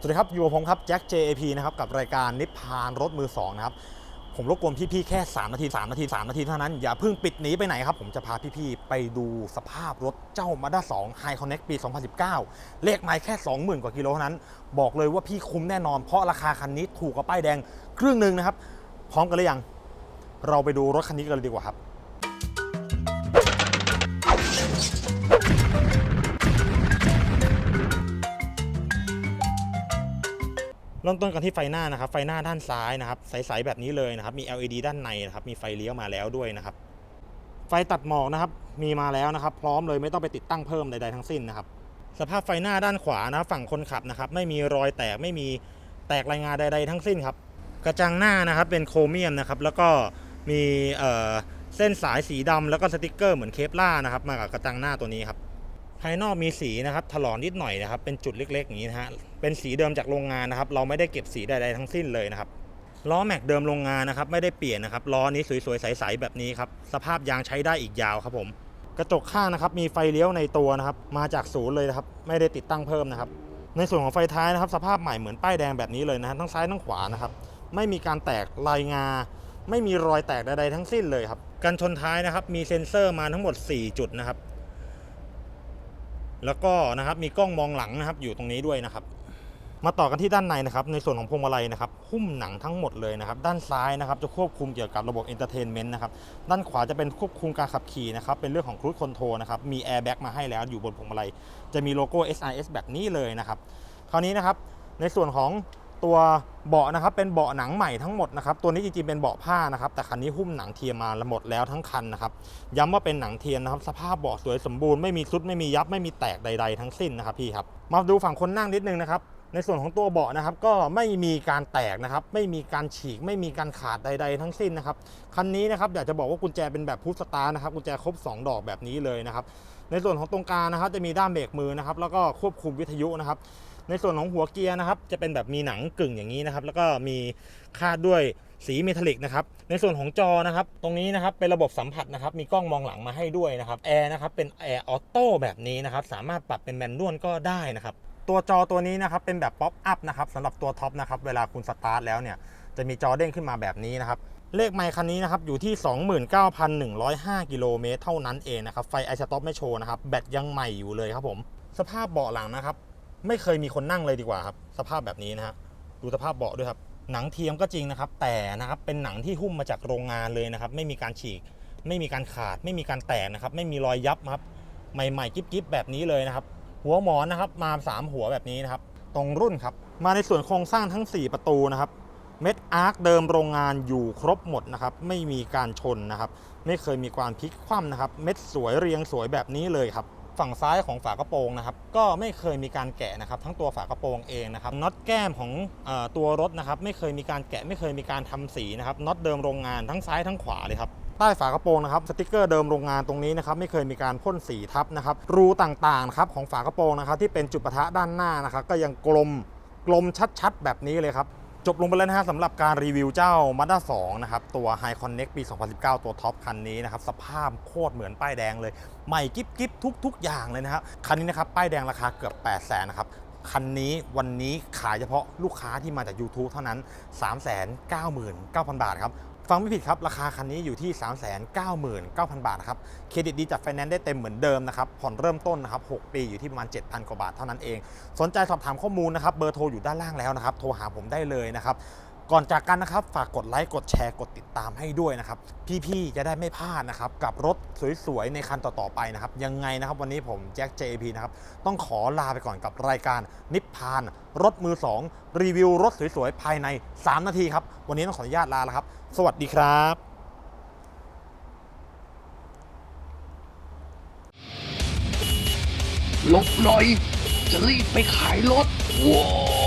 สวัสดีครับอยู่กับผมครับแจ็ค JAP นะครับกับรายการนิพพานรถมือ2นะครับผมรบกวนพี่ๆแค่ 3 นาที 3 นาที 3 นาทีเท่านั้น อย่าเพิ่งปิดหนีไปไหนครับ ผมจะพาพี่ๆไปดูสภาพรถเจ้า Mazda 2 High Connect ปี 2019 เลขไมล์แค่ 20,000 กว่ากิโลเท่านั้น บอกเลยว่าพี่คุ้มแน่นอน เพราะราคาคันนี้ถูกกว่าป้ายแดงครึ่งหนึ่งนะครับ พร้อมกันหรือยัง เราไปดูรถคันนี้กันเลยดีกว่าครับ ริ่มต้นกันที่ไฟหน้านะครับ ไฟหน้าด้านซ้ายนะครับใสๆแบบนี้เลยนะครับ มี LED ด้านในนะครับ มีไฟเลี้ยวมาแล้วด้วยนะครับ ไฟตัดหมอกนะครับ มีมาแล้วนะครับ พร้อมเลยไม่ต้องไปติดตั้งเพิ่มใดๆทั้งสิ้นนะครับ สภาพไฟหน้าด้านขวานะฝั่งคนขับนะครับ ไม่มีรอยแตกไม่มีแตกรายงานใด ๆ ทั้งสิ้นครับ กระจังหน้านะครับเป็นโครเมียมนะครับ แล้วก็มีเส้นสายสีดำแล้วก็สติกเกอร์เหมือนเคปล่านะครับ มากับกระจังหน้าตัวนี้ครับ ภายนอกมีสีนะครับถลอกนิดหน่อยนะครับ เป็นจุดเล็กๆอย่างนี้นะฮะเป็นสีเดิมจากโรงงานนะครับ เราไม่ได้เก็บสีใดๆทั้งสิ้นเลยนะครับล้อแม็กเดิมโรงงานนะครับ ไม่ได้เปลี่ยนนะครับล้อนี้สวยๆใสๆแบบนี้ครับสภาพยางใช้ได้อีกยาวครับผม กระจกข้างนะครับ มีไฟเลี้ยวในตัวนะครับ มาจากศูนย์เลยนะครับ ไม่ได้ติดตั้งเพิ่มนะครับ ในส่วนของไฟท้ายนะครับ สภาพใหม่เหมือนป้ายแดงแบบนี้เลยนะฮะทั้งซ้ายทั้งขวานะครับ ไม่มีการแตกลายงา ไม่มีรอยแตกใดๆทั้งสิ้นเลยครับกันชนท้ายนะครับ มีเซ็นเซอร์มาทั้งหมด 4 จุดนะครับ แล้วก็นะครับมีกล้องมองหลังนะครับอยู่ตรงนี้ด้วยนะครับ มาต่อกันที่ด้านในนะครับในส่วนของพวงมาลัยนะครับหุ้มหนังทั้งหมดเลยนะครับ ด้านซ้ายนะครับจะควบคุมเกี่ยวกับระบบเอนเตอร์เทนเมนต์นะครับด้านขวาจะเป็นควบคุมการขับขี่นะครับเป็นเรื่องของครู i คอนโทรนะครับมีแอร์แบ็กมาให้แล้วอยู่บนพวงมาลัยจะมีโลโก้ SIS แบบนี้เลยนะครับคราวนี้นะครับในส่วนของ ตัวเบาะนะครับเป็นเบาะหนังใหม่ทั้งหมดนะครับตัวนี้จริงๆเป็นเบาะผ้านะครับแต่คันนี้หุ้มหนังเทียมมาหมดแล้วทั้งคันนะครับย้ำว่าเป็นหนังเทียมนะครับสภาพเบาะสวยสมบูรณ์ไม่มีซุดไม่มียับไม่มีแตกใด ๆ ทั้งสิ้นนะครับพี่ครับมาดูฝั่งคนนั่งนิดนึงนะครับในส่วนของตัวเบาะนะครับก็ไม่มีการแตกนะครับไม่มีการฉีกไม่มีการขาดใด ๆ ทั้งสิ้นนะครับคันนี้นะครับอยากจะบอกว่ากุญแจเป็นแบบพุชสตาร์นะครับกุญแจครบ 2 ดอกแบบนี้เลยนะครับในส่วนของตรงกลางนะครับจะมีด้ามเบรกมือนะครับแล้วก็ควบคุมวิทยุนะครับ ในส่วนของหัวเกียร์นะครับจะเป็นแบบมีหนังกึ่งอย่างนี้นะครับ แล้วก็มีคาดด้วยสีเมทัลลิกนะครับ ในส่วนของจอนะครับ ตรงนี้นะครับเป็นระบบสัมผัสนะครับ มีกล้องมองหลังมาให้ด้วยนะครับแอร์นะครับเป็นแอร์ออโต้แบบนี้นะครับ สามารถปรับเป็นแมนนวลก็ได้นะครับ ตัวจอตัวนี้นะครับเป็นแบบป๊อปอัพนะครับสำหรับตัวท็อปนะครับ เวลาคุณสตาร์ทแล้วเนี่ย จะมีจอเด้งขึ้นมาแบบนี้นะครับ เลขไมค์คันนี้นะครับอยู่ที่ 29,105 กิโลเมตรเท่านั้นเองนะครับ ไฟไอสต็อปไม่โชว์นะครับ แบตยังใหม่อยู่เลยครับผม สภาพเบาะหลังนะครับ ไม่เคยมีคนนั่งเลยดีกว่าครับ สภาพแบบนี้นะฮะดูสภาพเบาะด้วยครับ หนังเทียมก็จริงนะครับ แต่นะครับเป็นหนังที่หุ้มมาจากโรงงานเลยนะครับ ไม่มีการฉีก ไม่มีการขาด ไม่มีการแตกนะครับ ไม่มีรอยยับครับ ใหม่ๆกิ๊บๆแบบนี้เลยนะครับ หัวหมอนนะครับ มา 3 หัวแบบนี้นะครับ ตรงรุ่นครับ มาในส่วนโครงสร้างทั้ง 4 ประตูนะครับ เม็ดอาร์คเดิมโรงงานอยู่ครบหมดนะครับ ไม่มีการชนนะครับ ไม่เคยมีการพลิกคว่ำนะครับ เม็ดสวยเรียงสวยแบบนี้เลยครับ ฝั่งซ้ายของฝากระโปรงนะครับก็ไม่เคยมีการแกะนะครับทั้งตัวฝากระโปรงเองนะครับน็อตแก้มของอตัวรถนะครับไม่เคยมีการแกะไม่เคยมีการทำสีนะครับน็อตเดิมโรงงานทั้งซ้ายทั้งขวาเลยครับใต้ฝากระโปรงนะครับสติกเกอร์เดิมโรงงานตรงนี้นะครับไม่เคยมีการพ่นสีทับนะครับรูต่างๆนะครับของฝากระโปรงนะครับที่เป็นจุดปะทะด้านหน้านะครับก็ยังกลมกลมชัดๆ แบบนี้เลยครับ จบลงไปแล้วนะฮะสำหรับการรีวิวเจ้า Mazda 2 นะครับ ตัว High Connect ปี 2019 ตัวท็อปคันนี้นะครับ สภาพโคตรเหมือนป้ายแดงเลย ใหม่กิ๊บกิ๊บทุกทุกอย่างเลยนะครับ คันนี้นะครับ ป้ายแดงราคาเกือบ 8 0 0 0 0นะครับ คันนี้วันนี้ขายเฉพาะลูกค้าที่มาจาก YouTube เท่านั้น 399,000 บาทครับ ฟังไม่ผิดครับ ราคาคันนี้อยู่ที่ 399,000 บาทนะครับ เครดิตดีจากไฟแนนซ์ได้เต็มเหมือนเดิมนะครับ ผ่อนเริ่มต้นนะครับ 6 ปีอยู่ที่ประมาณ 7,000 กว่าบาทเท่านั้นเอง สนใจสอบถามข้อมูลนะครับ เบอร์โทรอยู่ด้านล่างแล้วนะครับ โทรหาผมได้เลยนะครับ ก่อนจากกันนะครับ ฝากกดไลค์ กดแชร์ กดติดตามให้ด้วยนะครับ พี่ๆ จะได้ไม่พลาดนะครับ กับรถสวยๆ ในคันต่อๆไปนะครับ ยังไงนะครับวันนี้ผมแจ็ค JP นะครับ ต้องขอลาไปก่อนกับรายการนิพพาน รถมือ 2 รีวิวรถสวยๆ ภายใน 3 นาทีครับ วันนี้ต้องขออนุญาตลาแล้วครับ สวัสดีครับหลบหน่อย จะรีบไปขายรถว้า